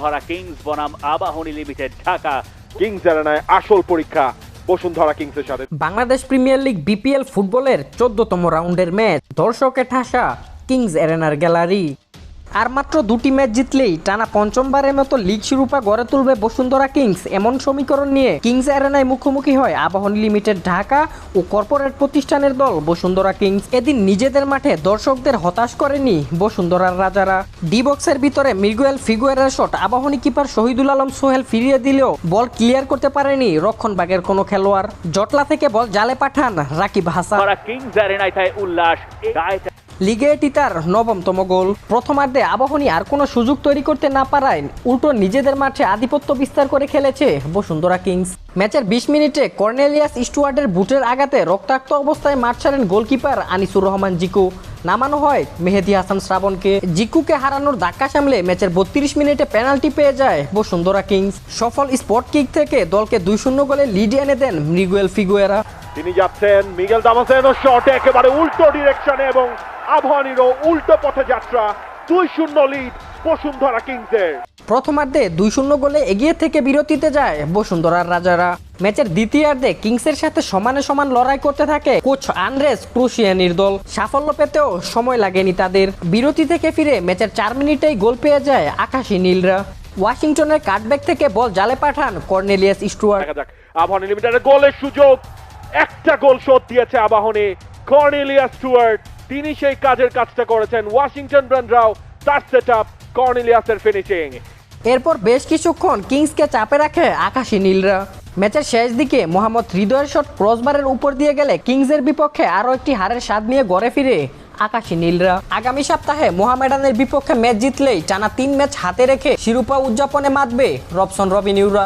Bashundhara Kings বনাম Abahani limited Dhaka. Kings জানায় আসল পরীক্ষা বসুন্ধরা কিংসের সাথে। বাংলাদেশ প্রিমিয়ার লিগ বিপিএল ফুটবলের চোদ্দতম রাউন্ডের ম্যাচ দর্শকে ঠাসা কিংস এরেনার গ্যালারি। আর মাত্র দুটি ম্যাচ জিতলেই টানা পঞ্চমবারের মতো লিগ শিরোপা গড়ে তুলবে বসুন্ধরা কিংস। এমন সমীকরণ নিয়ে কিংস এরেনায় মুখোমুখি হয় আবাহন লিমিটেড ঢাকা ও কর্পোরেট প্রতিষ্ঠানের দল বসুন্ধরা কিংস। এদিন নিজেদের মাঠে দর্শকদের হতাশ করেনি বসুন্ধরার রাজারা। ডি বক্সের ভিতরে মির্গুয়েল ফিগুয়েরার শট আবাহনী কিপার শহীদুল আলম সোহেল ফিরিয়ে দিলেও বল ক্লিয়ার করতে পারেনি রক্ষণবাগের কোনো খেলোয়াড়। জটলা থেকে বল জালে পাঠান রাকিব হাসান। কিংস অ্যারেনায় উল্লাস। লিগে এটি তার নবমতম গোল। প্রথমার্ধে আবাহনী আর কোনো সুযোগ তৈরি করতে না পারায় উল্টো নিজেদের মাঠে আধিপত্য বিস্তার করে খেলেছে বসুন্ধরা কিংস। ম্যাচের বিশ মিনিটে কর্নেলিয়াস স্টুয়ার্ডের বুটের আঘাতে রক্তাক্ত অবস্থায় মাঠ ছাড়েন গোলকিপার আনিসুর রহমান জিকু। নামানো হয় মেহেদি হাসান শ্রাবণকে। জিকুকে হারানোর ধাক্কা সামলে ম্যাচের বত্রিশ মিনিটে পেনাল্টি পেয়ে যায় বসুন্ধরা কিংস। সফল স্পট কিক থেকে দলকে দুই শূন্য গোলে লিড এনে দেন মৃগুয়েল ফিগুয়েরা। তিনি যাচ্ছেন মিগেল দামাসেনো শট একেবারে উল্টো ডিরেকশনে এবং আবহানিরও উল্টো পথে যাত্রা। দুই শূন্য লিড বসুন্ধরা কিংসের। প্রথমার্ধে দুই শূন্য গোলে এগিয়ে থেকে বিরতিতে যায় বসুন্ধরার রাজারা। ম্যাচের দ্বিতীয়ার্ধে কিংসের সাথে সমানে সমান লড়াই করতে থাকে কোচ আন্দ্রেস ক্রুশিয়ানির দল। সাফল্য পেতেও সময় লাগেনি তাদের। বিরতি থেকে ফিরে ম্যাচের চার মিনিটেই গোল পেয়ে যায় আকাশী নীলরা। ওয়াশিংটনের কাটব্যাক থেকে বল জালে পাঠান কর্নেলিয়াস স্টুয়ার্ট। যাক। লিমিটেডের গোলের সুযোগ। একটা গোল শোধ দিয়েছে আবাহনে। কর্নেলিয়াস স্টুয়ার্ট, তিনি সেই কাজের কাজটা করেছেন। ওয়াশিংটন ব্রান্ডরাও তার সেট আপ কর্নেলিয়াসের ফিনিশিং এরপর বেশ কিছুক্ষণ কিংসকে চাপে রাখে আকাশী নীলরা। ম্যাচের শেষ দিকে মোহাম্মদ হৃদয়ের শট ক্রসবারের উপর দিয়ে গেলে কিংসের বিপক্ষে আরও একটি হারের স্বাদ নিয়ে গড়ে ফিরে আকাশী নীলরা। আগামী সপ্তাহে মোহামেডানের বিপক্ষে ম্যাচ জিতলেই টানা তিন ম্যাচ হাতে রেখে শিরোপা উদযাপনে মাতবে রবসন রবিনিউরা।